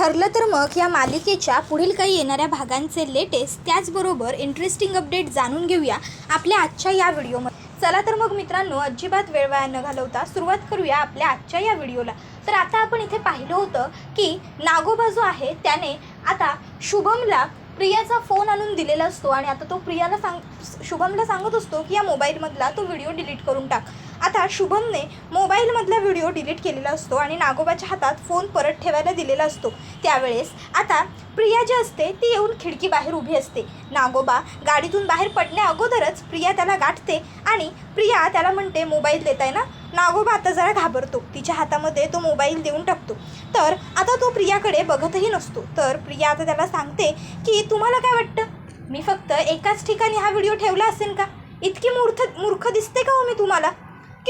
ठरलं तर मग या मालिकेच्या पुढील काही येणाऱ्या भागांचे लेटेस्ट त्याचबरोबर इंटरेस्टिंग अपडेट जाणून घेऊया आपल्या आजच्या या व्हिडिओमध्ये. चला तर मग मित्रांनो अजिबात वेळ वाया न घालवता सुरुवात करूया आपल्या आजच्या या व्हिडिओला. तर आता आपण इथे पाहिलं होतं की नागोबा जो आहे त्याने आता शुभमला प्रियाचा फोन आणून दिलेला असतो आणि आता तो प्रियाला सांग शुभमला सांगत असतो की या मोबाईलमधला तो व्हिडिओ डिलीट करून टाक. आता शुभमने मोबाईलमधला व्हिडिओ डिलीट केलेला असतो आणि नागोबाच्या हातात फोन परत ठेवायला दिलेला असतो. त्यावेळेस आता प्रिया जी असते ती येऊन खिडकी बाहेर उभी असते. नागोबा गाडीतून बाहेर पडण्या अगोदरच प्रिया त्याला गाठते आणि प्रिया त्याला म्हणते मोबाईल देताय ना? नागोबा आता जरा घाबरतो. तिच्या हातामध्ये तो मोबाईल देऊन टाकतो. तर आता तो प्रियाकडे बघतही नसतो. तर प्रिया आता त्याला सांगते की तुम्हाला काय वाटतं? मी फक्त एकाच ठिकाणी हा व्हिडिओ ठेवला असेल का? इतकी मूर्ख मूर्ख दिसते का हो मी तुम्हाला?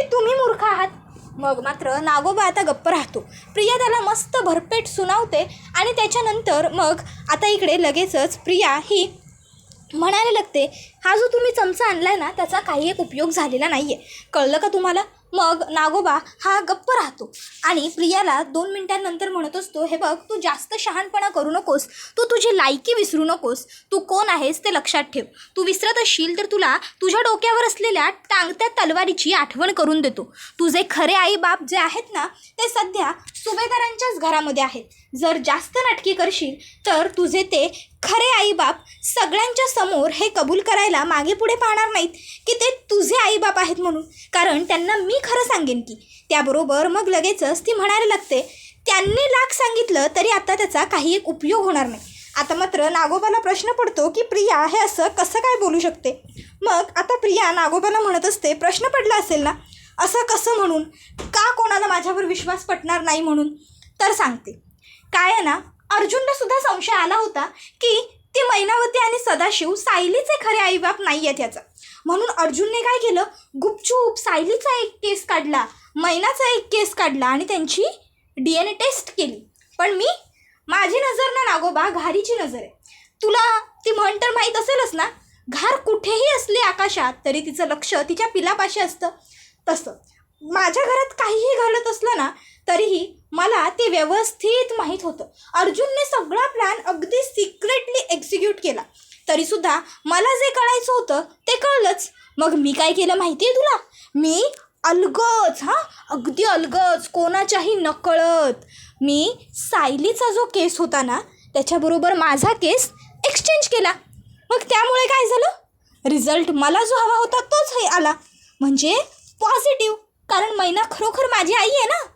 की तुम्ही मूर्ख आहात. मग मात्र नागोबा आता गप्प राहतो. प्रिया त्याला मस्त भरपेट सुनावते आणि त्याच्यानंतर मग आता इकडे लगेचच प्रिया ही म्हणायला लागते हा जो तुम्ही चमचा आणला आहे ना त्याचा काही एक उपयोग झालेला नाही आहे कळलं का तुम्हाला? मग नागोबा हा गप्प राहतो. आणि प्रियाला दोन मिनिटांनंतर म्हणत असतो हे बघ तू जास्त शहाणपणा करू नकोस. तू तुझी लायकी विसरू नकोस. तू कोण आहेस ते लक्षात ठेव. तू विसरत असशील तर तुला तुझ्या डोक्यावर असलेल्या टांगत्या तलवारीची आठवण करून देतो. तुझे खरे आई बाप जे आहेत ना ते सध्या सुभेदारांच्याच घरामध्ये आहेत. जर जास्त नाटकी करशील तर तुझे ते खरे आईबाप सगळ्यांच्या समोर हे कबूल करायला मागे पुढे पाहणार नाहीत की ते तुझे आईबाप आहेत म्हणून. कारण त्यांना मी खरं सांगेन की. त्याबरोबर मग लगेचच ती म्हणायला लागते त्यांनी लाख सांगितलं तरी आता त्याचा काही एक उपयोग होणार नाही. आता मात्र नागोबाला प्रश्न पडतो की प्रिया हे असं कसं काय बोलू शकते? मग आता प्रिया नागोबाला म्हणत असते प्रश्न पडला असेल ना? असं कसं म्हणून? का कोणाला माझ्यावर विश्वास पटणार नाही म्हणून? तर सांगते. काय ना अर्जुनला सुद्धा संशय आला होता की ती मैनावती आणि सदाशिव सायलीचे खरे आईबाप नाही आहेत याचा. म्हणून अर्जुनने काय केलं? गुपचूप सायलीचा एक केस काढला मैनाचा एक केस काढला आणि त्यांची डी एन ए टेस्ट केली. पण मी माझी नजर ना नागोबा घारीची नजर आहे. तुला ती म्हण तर माहीत असेलच ना? घार कुठेही असली आकाशात तरी तिचं लक्ष तिच्या पिलापाशी असतं. तसं. माझ्या घरात काहीही घालत असलं ना तरीही मला ते व्यवस्थित माहीत होतं. अर्जुनने सगळा प्लॅन अगदी सिक्रेटली एक्झिक्यूट केला. तरीसुद्धा मला जे कळायचं होतं ते कळलंच. मग मी काय केलं माहिती आहे तुला? मी अलगच हां? अगदी अलगच कोणाच्याही नकळत. मी सायलीचा जो केस होता ना त्याच्याबरोबर माझा केस एक्सचेंज केला. मग त्यामुळे काय झालं? रिझल्ट मला जो हवा होता तोच हे आला. म्हणजे पॉझिटिव्ह कारण मैना खरोखर माझी आई आहे ना?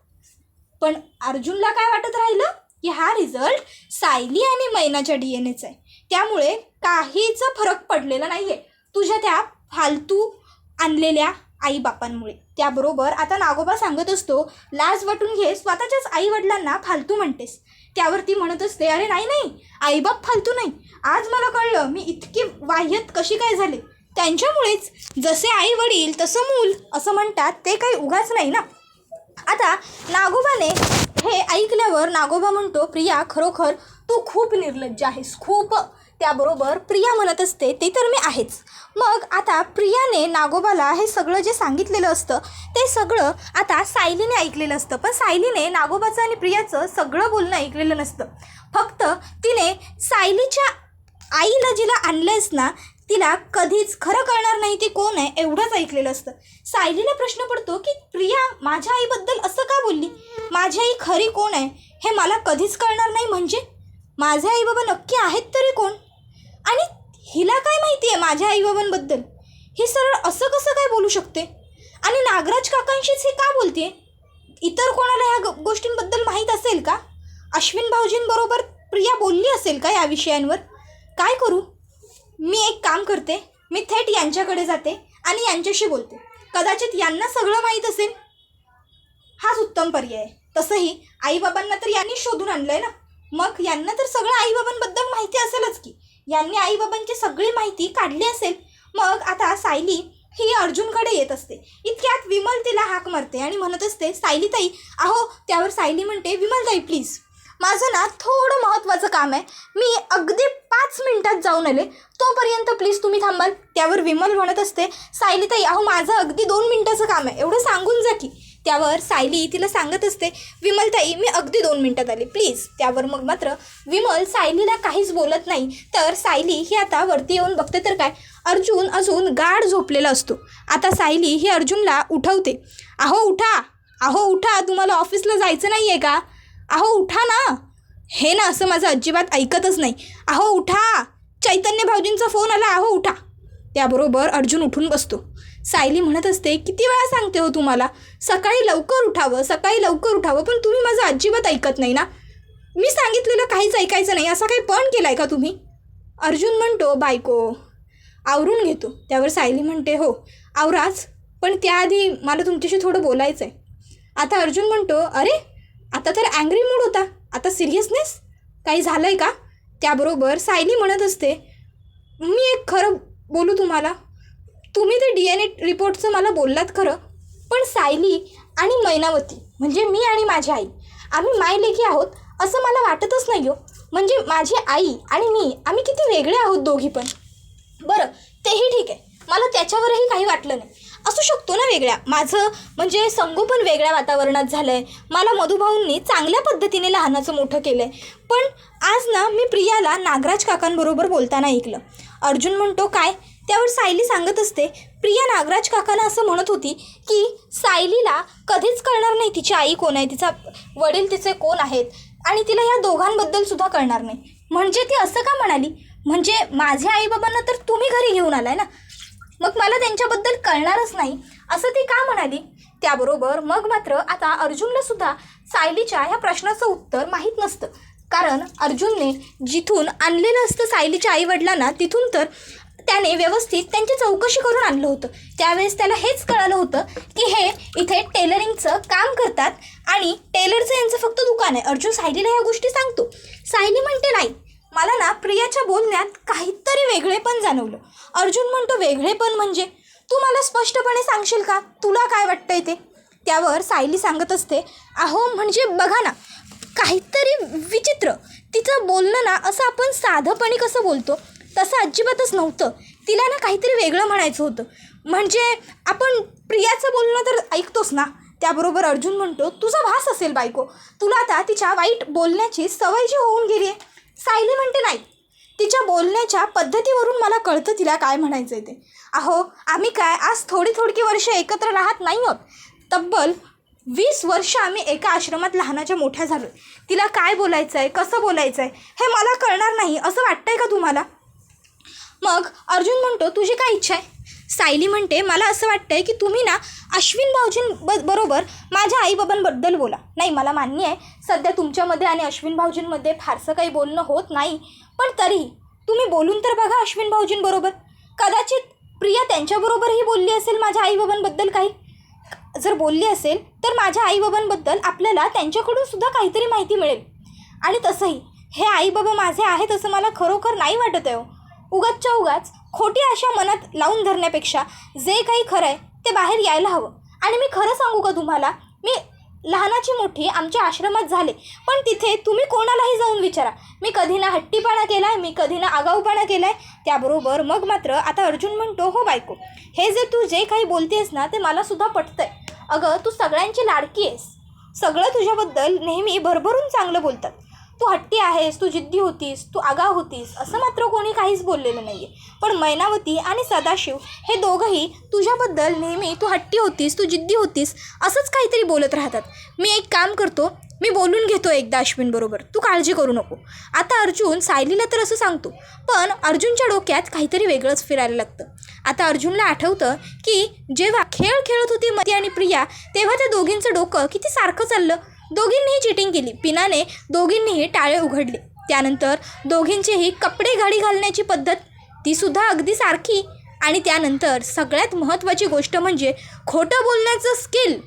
पण अर्जुनला काय वाटत राहिलं? की हा रिझल्ट सायली आणि मैनाच्या डी एन एचा आहे. त्यामुळे काहीच फरक पडलेला नाही आहे तुझ्या त्या फालतू आणलेल्या आईबापांमुळे. त्याबरोबर आता नागोबा सांगत असतो लाज वाटून घे स्वतःच्याच आई वडिलांना फालतू म्हणतेस. त्यावर ती म्हणत असते अरे नाही नाही आईबाप फालतू नाही. आज मला कळलं मी इतकी वाह्यत कशी काय झाले? त्यांच्यामुळेच जसे आई वडील तसं मूल असं म्हणतात. ते काही उगाच नाही ना. आता नागोबाने हे ऐकल्यावर नागोबा म्हणतो प्रिया खरोखर तू खूप निर्लज्ज आहेस खूप त्याबरोबर प्रिया म्हणत असते ते तर मी आहेच. मग आता प्रियाने नागोबाला हे सगळं जे सांगितलेलं असतं ते सगळं आता सायलीने ऐकलेलं असतं. पण सायलीने नागोबाचं आणि प्रियाचं सगळं बोलणं ऐकलेलं नसतं. फक्त तिने सायलीच्या आईला जिला आणलंयस ना तिला कधीच खरं कळणार नाही ती कोण आहे एवढंच ऐकलेलं असतं. सायलीला प्रश्न पडतो की प्रिया माझ्या आईबद्दल असं का बोलली? माझी आई खरी कोण आहे? हे मला कधीच कळणार नाही म्हणजे? माझे आई बाबा नक्की आहेत तरी कोण? आणि हिला काय माहिती आहे माझ्या आईबाबांबद्दल? हे सरळ असं कसं काय बोलू शकते? आणि नागराज काकांशीच हे का बोलते इतर कोणाला ह्या ग- गोष्टींबद्दल माहीत असेल का? अश्विन भाऊजींबरोबर प्रिया बोलली असेल का या विषयांवर? काय करू? मी एक काम करते. मी थेट यांच्याकडे जाते आणि यांच्याशी बोलते. कदाचित यांना सगळं माहीत असेल. हाच उत्तम पर्याय. आहे तसंही आईबाबांना तर यांनी शोधून आणलं आहे ना? मग यांना तर सगळं आईबाबांबद्दल माहिती असेलच की. यांनी आईबाबांची सगळी माहिती काढली असेल मग आता सायली ही अर्जुनकडे येत असते. इतक्यात विमल तिला हाक मारते आणि म्हणत असते सायलीताई अहो त्यावर सायली म्हणते विमलताई प्लीज माझं ना थोडं महत्त्वाचं काम आहे. मी अगदी पाच मिनिटात जाऊन आले. तोपर्यंत प्लीज तुम्ही थांबाल. त्यावर विमल म्हणत असते सायलीताई अहो माझं अगदी दोन मिनिटाचं काम आहे. एवढं सांगून जा की. त्यावर सायली तिला सांगत असते विमलताई मी अगदी दोन मिनटात आले. प्लीज. त्यावर मग मात्र विमल सायलीला काहीच बोलत नाही. तर सायली ही आता वरती येऊन बघते तर काय? अर्जुन अजून गाढ झोपलेला असतो. आता सायली ही अर्जुनला उठवते. अहो उठा. अहो उठा. तुम्हाला ऑफिसला जायचं नाही आहे का? अहो उठा ना. हे ना असं माझं अजिबात ऐकतच नाही. अहो उठा. चैतन्य भाऊजींचा फोन आला. अहो उठा. त्याबरोबर अर्जुन उठून बसतो. सायली म्हणत असते किती वेळा सांगते हो तुम्हाला? सकाळी लवकर उठावं सकाळी लवकर उठावं पण तुम्ही माझं अजिबात ऐकत नाही ना? मी सांगितलेलं काहीच ऐकायचं नाही असा काही पण केला आहे का तुम्ही? अर्जुन म्हणतो बायको आवरून घेतो. त्यावर सायली म्हणते हो आवराच पण त्याआधी मला तुमच्याशी थोडं बोलायचं आहे आता अर्जुन म्हणतो अरे आता तर अँग्री मूड होता. आता सिरियसनेस काही झालं आहे का? त्याबरोबर सायली म्हणत असते मी एक खरं बोलू तुम्हाला? तुम्ही ते डी एन ए रिपोर्टचं मला बोललात खरं पण सायली आणि मैनावती म्हणजे मी आणि माझी आई आम्ही मायलेखी आहोत असं मला वाटतच नाही हो. म्हणजे माझी आई आणि मी आम्ही किती वेगळे आहोत दोघी पण. बरं तेही ठीक आहे. मला त्याच्यावरही काही वाटलं नाही. असू शकतो ना वेगळ्या. माझं म्हणजे संगोपन वेगळ्या वातावरणात झालं आहे मला मधुभाऊंनी चांगल्या पद्धतीने लहानाचं मोठं केलं आहे पण आज ना मी प्रियाला नागराज काकांबरोबर बोलताना ऐकलं. अर्जुन म्हणतो काय? त्यावर सायली सांगत असते प्रिया नागराज काकांना असं म्हणत होती की सायलीला कधीच कळणार नाही तिची आई कोण आहे तिचा वडील तिचे कोण आहेत आणि तिला या दोघांबद्दल सुद्धा कळणार नाही. म्हणजे ती असं का म्हणाली? म्हणजे माझ्या आईबाबांना तर तुम्ही घरी घेऊन आलाय ना? मग मला त्यांच्याबद्दल कळणारच नाही असं ती का म्हणाली? त्याबरोबर मग मात्र आता अर्जुनला सुद्धा सायलीच्या ह्या प्रश्नाचं उत्तर माहीत नसतं. कारण अर्जुनने जिथून आणलेलं असतं सायलीच्या आईवडिलांना तिथून तर त्याने व्यवस्थित त्यांची चौकशी करून आणलं होतं. त्यावेळेस त्याला हेच कळालं होतं की हे इथे टेलरिंगचं काम करतात आणि टेलरचं यांचं फक्त दुकान आहे. अर्जुन सायलीला ह्या गोष्टी सांगतो. सायली म्हणते नाही मला ना प्रियाच्या बोलण्यात काहीतरी वेगळेपण जाणवलं. अर्जुन म्हणतो वेगळेपण म्हणजे? तू मला स्पष्टपणे सांगशील का? तुला काय वाटतंय ते? त्यावर सायली सांगत असते अहो म्हणजे बघा ना काहीतरी विचित्र. तिचं बोलणं ना असं आपण साधंपणे कसं बोलतो? तसं अजिबातच नव्हतं. तिला ना काहीतरी वेगळं म्हणायचं होतं. म्हणजे आपण प्रियाचं बोलणं तर ऐकतोच ना. त्याबरोबर अर्जुन म्हणतो तुझा भास असेल बायको. तुला आता तिच्या वाईट बोलण्याची सवय जी होऊन गेली आहे सायली म्हणते नाही. तिच्या बोलण्याच्या पद्धतीवरून मला कळतं तिला काय म्हणायचं आहे ते. अहो आम्ही काय आज थोडी थोडकी वर्ष एकत्र राहत नाही आहोत. तब्बल वीस वर्ष आम्ही एका आश्रमात लहानाच्या मोठ्या झालो तिला काय बोलायचं आहे कसं बोलायचं आहे हे मला कळणार नाही. असं वाटतंय का तुम्हाला? मग अर्जुन म्हणतो तुझी काय इच्छा आहे? सायली म्हणते मला असं वाटतंय की तुम्ही ना अश्विन भाऊजीं ब बरोबर माझ्या आईबाबांबद्दल बोला. नाही मला मान्य आहे सध्या तुमच्यामध्ये आणि अश्विन भाऊजींमध्ये फारसं काही बोलणं होत नाही. पण तरीही तुम्ही बोलून तर बघा अश्विन भाऊजींबरोबर कदाचित प्रिया त्यांच्याबरोबरही बोलली असेल माझ्या आईबाबांबद्दल काही. जर बोलली असेल तर माझ्या आईबाबांबद्दल आपल्याला त्यांच्याकडून सुद्धा काहीतरी माहिती मिळेल. आणि तसंही हे आईबाबा माझे आहेत असं मला खरोखर नाही वाटत आहे हो. उगाचच्या उगाच खोटी आशा मनात लावून धरण्यापेक्षा जे काही खरं आहे ते बाहेर यायला हवं. आणि मी खरं सांगू का तुम्हाला? मी लहानाची मोठी आमच्या आश्रमात झाले. पण तिथे तुम्ही कोणालाही जाऊन विचारा. मी कधी ना हट्टीपणा केला आहे मी कधी ना आगाऊपणा केला आहे त्याबरोबर मग मात्र आता अर्जुन म्हणतो हो बायको हे जे तू जे काही बोलतेस ना ते मलासुद्धा पटतं पटतंय. अगं तू सगळ्यांची लाडकी आहेस. सगळं तुझ्याबद्दल नेहमी भरभरून चांगलं बोलतात. तू हट्टी आहेस तू जिद्दी होतीस तू आगाव होतीस असं मात्र कोणी काहीच बोललेलं नाही आहे पण मैनावती आणि सदाशिव हे दोघंही तुझ्याबद्दल नेहमी तू हट्टी होतीस तू जिद्दी होतीस असंच काहीतरी बोलत राहतात. मी एक काम करतो मी बोलून घेतो एकदा अश्विनबरोबर तू काळजी करू नको. आता अर्जुन सायलीला तर असं सांगतो पण अर्जुनच्या डोक्यात काहीतरी वेगळंच फिरायला लागतं. आता अर्जुनला आठवतं की जेव्हा खेळ खेळत होती मती आणि प्रिया तेव्हा त्या दोघींचं डोकं किती सारखं चाललं. दोघींनीही चिटिंग केली. पिनाने दोघींनीही टाळे उघडले. त्यानंतर दोघींचेही कपडे घडी घालण्याची पद्धत तीसुद्धा अगदी सारखी. आणि त्यानंतर सगळ्यात महत्त्वाची गोष्ट म्हणजे खोटं बोलण्याचं स्किल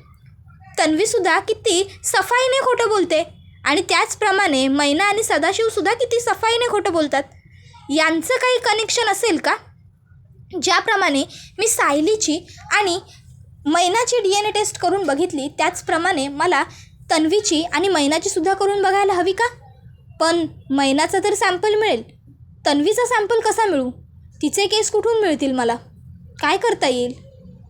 तन्वीसुद्धा किती सफाईने खोटं बोलते. आणि त्याचप्रमाणे मैना आणि सदाशिवसुद्धा किती सफाईने खोटं बोलतात. यांचं काही कनेक्शन असेल का? ज्याप्रमाणे मी सायलीची आणि मैनाची डी एन ए टेस्ट करून बघितली त्याचप्रमाणे मला तन्वीची आणि मैनाची सुद्धा करून बघायला हवी का? पण मैनाचा तर सॅम्पल मिळेल. तन्वीचा सॅम्पल कसा मिळू? तिचे केस कुठून मिळतील मला? काय करता येईल?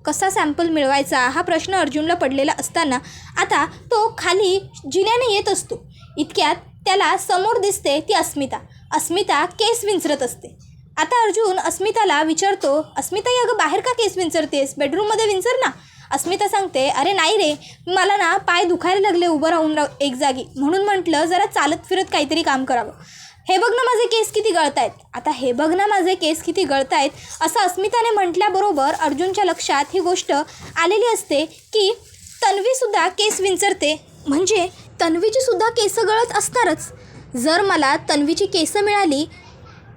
कसा सॅम्पल मिळवायचा? हा प्रश्न अर्जुनला पडलेला असताना आता तो खाली जिन्याने येत असतो. इतक्यात त्याला समोर दिसते ती अस्मिता. अस्मिता केस विंचरत असते. आता अर्जुन अस्मिताला विचारतो अस्मिता अगं बाहेर का केस विंचरतेस? बेडरूममध्ये विंचर ना. अस्मिता सांगते अरे नाही रे मला ना पाय दुखायला लागले उभं राहून राहू एक जागी. म्हणून म्हटलं जरा चालत फिरत काहीतरी काम करावं. हे बघ ना माझे केस किती गळत आहेत आता हे बघ ना माझे केस किती गळत आहेत असं अस्मिताने म्हटल्याबरोबर अर्जुनच्या लक्षात ही गोष्ट आलेली असते की तन्वीसुद्धा केस विंचरते. म्हणजे तन्वीचीसुद्धा केस गळत असणारच जर मला तन्वीची केस मिळाली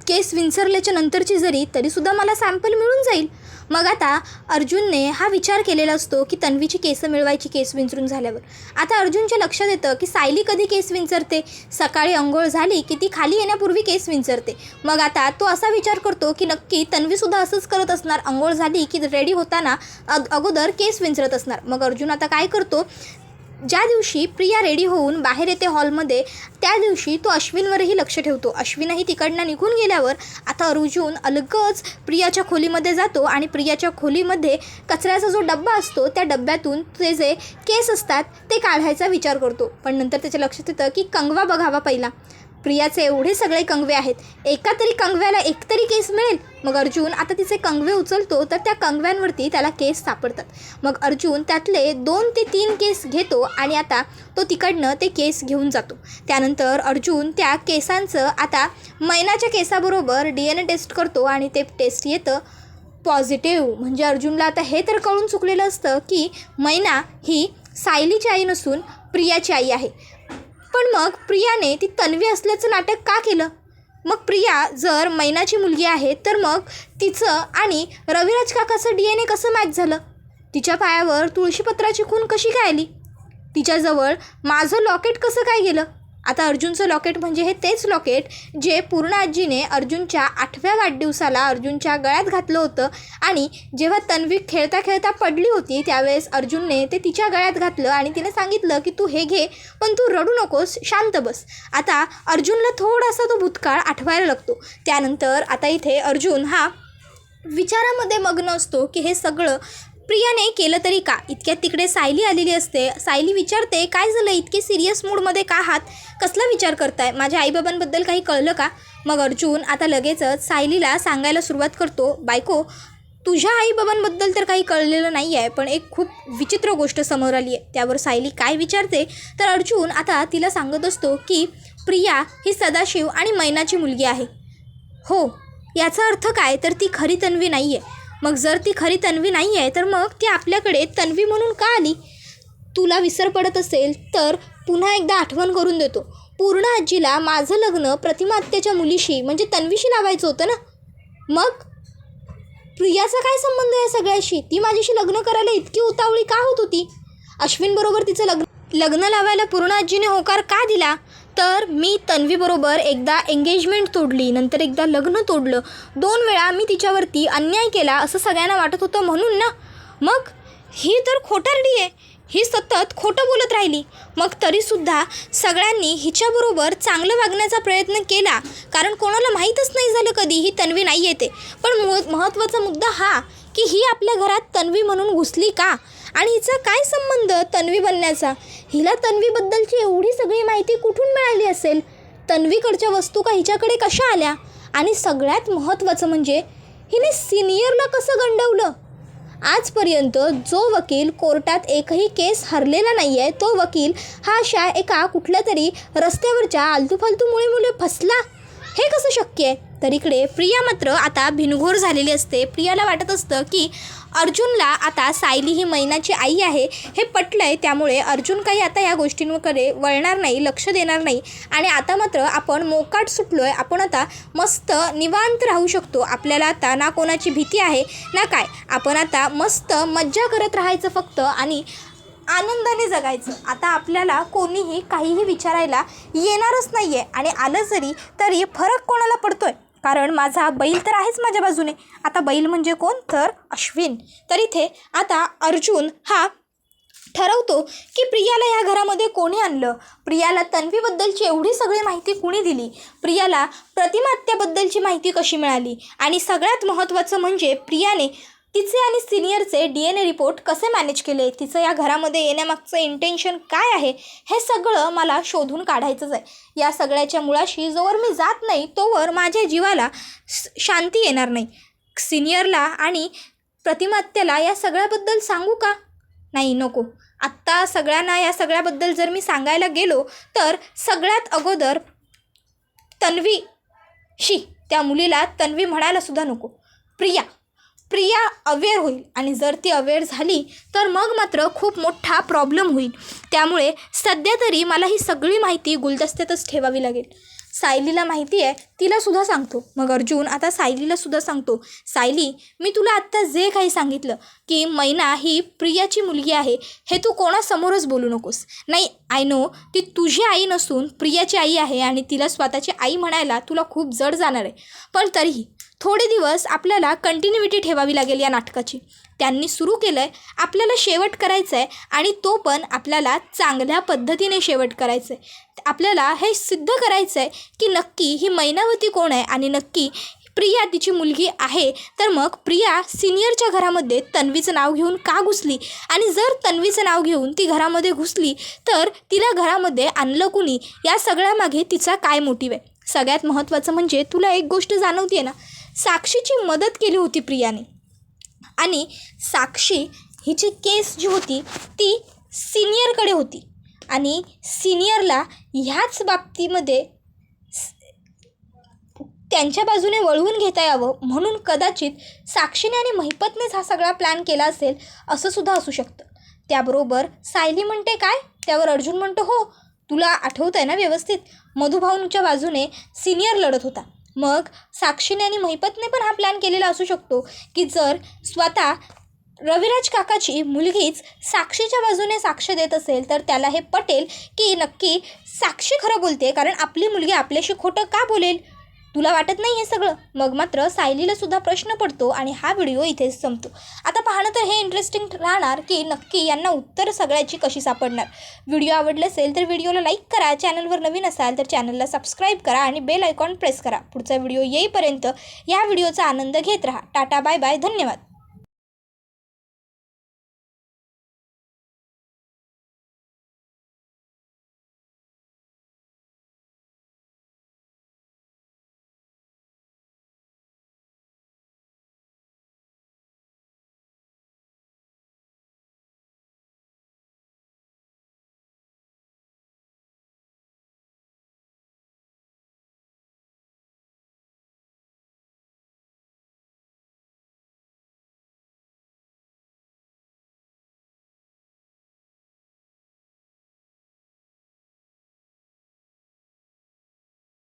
केस विंचरल्याच्या नंतरची जरी तरीसुद्धा मला सॅम्पल मिळून जाईल. मग आता अर्जुनने हा विचार केलेला असतो की तन्वीची केस मिळवायची केस विंचरून झाल्यावर. आता अर्जुनच्या लक्षात येतं की सायली कधी केस विंचरते? सकाळी अंघोळ झाली की ती खाली येण्यापूर्वी केस विंचरते. मग आता तो असा विचार करतो की नक्की तन्वीसुद्धा असंच करत असणार? अंघोळ झाली की रेडी होताना अग अगोदर केस विंचरत असणार. मग अर्जुन आता काय करतो? ज्या दिवशी प्रिया रेडी होऊन बाहेर येते हॉलमध्ये त्या दिवशी तो अश्विनवरही लक्ष ठेवतो. अश्विनही तिकडनं निघून गेल्यावर आता अर्जुन अलगच प्रियाच्या खोलीमध्ये जातो आणि प्रियाच्या खोलीमध्ये कचऱ्याचा जो डब्बा असतो त्या डब्यातून ते जे केस असतात ते काढायचा विचार करतो. पण नंतर त्याच्या लक्षात येतं की कंगवा बघावा पहिला. प्रियाचे एवढे सगळे कंगवे आहेत. एका तरी कंगव्याला एक तरी केस मिळेल. मग अर्जुन आता तिचे कंगवे उचलतो तर त्या कंगव्यांवरती त्याला केस सापडतात. मग अर्जुन त्यातले दोन ते तीन केस घेतो आणि आता तो तिकडनं ते केस घेऊन जातो. त्यानंतर अर्जुन त्या केसांचं आता मैनाच्या केसाबरोबर डी एन ए टेस्ट करतो आणि ते टेस्ट येतं पॉझिटिव्ह म्हणजे अर्जुनला आता हे तर कळून चुकलेलं असतं की मैना ही सायलीची आई नसून प्रियाची आई आहे. पण मग प्रियाने ती तन्वी असल्याचं नाटक का केलं? मग प्रिया जर मैनाची मुलगी आहे तर मग तिचं आणि रविराज काकाचं डी एन ए कसं मॅच झालं? तिच्या पायावर तुळशीपत्राची खून कशी काय आली? तिच्याजवळ माझं लॉकेट कसं काय गेलं? आता अर्जुनचं लॉकेट म्हणजे हे तेच लॉकेट जे पूर्ण आजीने अर्जुनच्या आठव्या वाढदिवसाला अर्जुनच्या गळ्यात घातलं होतं. आणि जेव्हा तन्वी खेळता खेळता पडली होती त्यावेळेस अर्जुनने ते तिच्या गळ्यात घातलं आणि तिने सांगितलं की तू हे घे पण तू रडू नकोस शांत बस. आता अर्जुनला थोडासा तो भूतकाळ आठवायला लागतो. त्यानंतर आता इथे अर्जुन हा विचारामध्ये मग्न असतो की हे सगळं प्रियाने केलं तरी का? इतक्यात तिकडे सायली आलेली असते. सायली विचारते काय झालं? इतके सिरियस मूडमध्ये का आहात? कसला विचार करताय? माझ्या आईबाबांबद्दल काही कळलं का? मग अर्जुन आता लगेचच सायलीला सांगायला सुरुवात करतो. बायको तुझ्या आईबाबांबद्दल तर काही कळलेलं नाही आहे पण एक खूप विचित्र गोष्ट समोर आली आहे त्यावर सायली काय विचारते? तर अर्जुन आता तिला सांगत असतो की प्रिया ही सदाशिव आणि मैनाची मुलगी आहे. हो याचा अर्थ काय? तर ती खरी तन्वी नाही आहे मग जर ती खरी तन्वी नाही आहे तर मग ती आपल्याकडे तन्वी म्हणून का आली? तुला विसर पडत असेल तर पुन्हा एकदा आठवण करून देतो. पूर्ण आजीला माझं लग्न प्रतिमात्याच्या मुलीशी म्हणजे तन्वीशी लावायचं होतं ना? मग? प्रियाचा काय संबंध आहे सगळ्याशी? ती माझ्याशी लग्न करायला इतकी उतावळी का होत होती? अश्विनबरोबर तिचं लग्न लग्न लावायला पूर्ण आजीने होकार का दिला? तर मी तन्वीबरोबर एकदा एंगेजमेंट तोडली नंतर एकदा लग्न तोडलं. दोन वेळा मी तिच्यावरती अन्याय केला असं सगळ्यांना वाटत होतं म्हणून ना. मग? ही तर खोटारडी आहे. ही सतत खोटं बोलत राहिली. मग तरीसुद्धा सगळ्यांनी हिच्याबरोबर चांगलं वागण्याचा प्रयत्न केला. कारण कोणाला माहीतच नाही झालं कधी ही तन्वी नाही येते. पण मु महत्त्वाचा मुद्दा हा की ही आपल्या घरात तन्वी म्हणून घुसली का? आणि हिचा काय संबंध तन्वी बनण्याचा? हिला तन्वीबद्दलची एवढी सगळी माहिती कुठून मिळाली असेल? तन्वीकडच्या वस्तू का हिच्याकडे कशा आल्या? आणि सगळ्यात महत्त्वाचं म्हणजे हिने सिनियरला कसं गंडवलं? आजपर्यंत जो वकील कोर्टात एकही केस हरलेला नाही आहे तो वकील हा अशा एका कुठल्या तरी रस्त्यावरच्या आलतूफालतूमुळे मुले फसला? हे कसं शक्य आहे? तर इकडे प्रिया मात्र आता भिनघोर झालेली असते. प्रियाला वाटत असतं की अर्जुनला आता सायली ही मैनाची आई आहे हे पटलं आहे त्यामुळे अर्जुन काही आता या गोष्टींकडे वळणार नाही लक्ष देणार नाही. आणि आता मात्र आपण मोकाट सुटलो आहे आपण आता मस्त निवांत राहू शकतो. आपल्याला आता ना कोणाची भीती आहे ना काय. आपण आता मस्त मज्जा करत राहायचं फक्त आणि आनंदाने जगायचं. आता आपल्याला कोणीही काहीही विचारायला येणारच नाही आहे आणि आलं जरी तरी फरक कोणाला पडतो आहे कारण माझा बैल तर आहेच माझ्या बाजूने. आता बैल म्हणजे कोण? तर अश्विन. तर इथे आता अर्जुन हा ठरवतो की प्रियाला ह्या घरामध्ये कोणी आणलं? प्रियाला तन्वीबद्दलची एवढी सगळी माहिती कुणी दिली? प्रियाला प्रतिमात्याबद्दलची माहिती कशी मिळाली? आणि सगळ्यात महत्त्वाचं म्हणजे प्रियाने तिचे आणि सिनियरचे डी एन ए रिपोर्ट कसे मॅनेज केले? तिचं या घरामध्ये येण्यामागचं इंटेन्शन काय आहे? हे सगळं मला शोधून काढायचंच आहे. या सगळ्याच्या मुळाशी जोवर मी जात नाही तोवर माझ्या जीवाला शांती येणार नाही. सिनियरला आणि प्रतिमात्याला या सगळ्याबद्दल सांगू का? नाही नको. आत्ता सगळ्यांना या सगळ्याबद्दल जर मी सांगायला गेलो तर सगळ्यात अगोदर तन्वी शी त्या मुलीला तन्वी म्हणायला सुद्धा नको. प्रिया प्रिया अवेअर होईल आणि जर ती अवेअर झाली तर मग मात्र खूप मोठा प्रॉब्लेम होईल. त्यामुळे सध्या तरी मला ही सगळी माहिती गुलदस्त्यातच ठेवावी लागेल. सायलीला माहिती आहे तिला सुद्धा सांगतो. मग अर्जुन आता सायलीला सुद्धा सांगतो सायली मी तुला आत्ता जे काही सांगितलं की मैना ही प्रियाची मुलगी आहे हे तू कोणासमोरच बोलू नकोस. नाही आय नो ती तुझी आई नसून प्रियाची आई आहे आणि तिला स्वतःची आई म्हणायला तुला खूप जड जाणार आहे. पण तरीही थोडे दिवस आपल्याला कंटिन्युटी ठेवावी लागेल या नाटकाची. त्यांनी सुरू केलं आहे आपल्याला शेवट करायचं आहे आणि तो पण आपल्याला चांगल्या पद्धतीने शेवट करायचं आहे आपल्याला हे सिद्ध करायचं आहे की नक्की ही मैना मायावती कोण आहे? आणि नक्की प्रिया तिची मुलगी आहे. तर मग प्रिया सिनियरच्या घरामध्ये तन्वीचं नाव घेऊन का घुसली? आणि जर तन्वीचं नाव घेऊन ती घरामध्ये घुसली तर तिला घरामध्ये आणलं कुणी? या सगळ्यामागे तिचा काय मोटिव आहे? सगळ्यात महत्त्वाचं म्हणजे तुला एक गोष्ट जाणवते ना? साक्षीची मदत केली होती प्रियाने. आणि साक्षी हिची केस जी होती ती सिनियरकडे होती. आणि सिनियरला ह्याच बाबतीमध्ये त्यांच्या बाजूने वळवून घेता यावं म्हणून कदाचित साक्षीने आणि महिपतनेच हा सगळा प्लॅन केला असेल असं सुद्धा असू शकतं. त्याबरोबर सायली म्हणते काय? त्यावर अर्जुन म्हणतो हो तुला आठवतं आहे ना व्यवस्थित? मधुभाऊंच्या बाजूने सिनियर लढत होता. मग साक्षीने आणि महिपतने पण हा प्लॅन केलेला असू शकतो की जर स्वतः रविराज काकाची मुलगीच साक्षीच्या बाजूने साक्ष देत असेल तर त्याला हे पटेल की नक्की साक्षी खरं बोलते कारण आपली मुलगी आपल्याशी खोटं का बोलेल? तुला वाटत नाही हे सगळं? मग मात्र सायलीला सुद्धा प्रश्न पडतो आणि हा व्हिडिओ इथेच संपतो. आता पाहणं तर हे इंटरेस्टिंग राहणार की नक्की यांना उत्तर सगळ्याची कशी सापडणार? व्हिडिओ आवडले असेल तर व्हिडिओला लाईक करा. चॅनलवर नवीन असाल तर चॅनलला सबस्क्राईब करा आणि बेल आयकॉन प्रेस करा. पुढचा व्हिडिओ येईपर्यंत या व्हिडिओचा आनंद घेत राहा. टाटा बाय बाय धन्यवाद.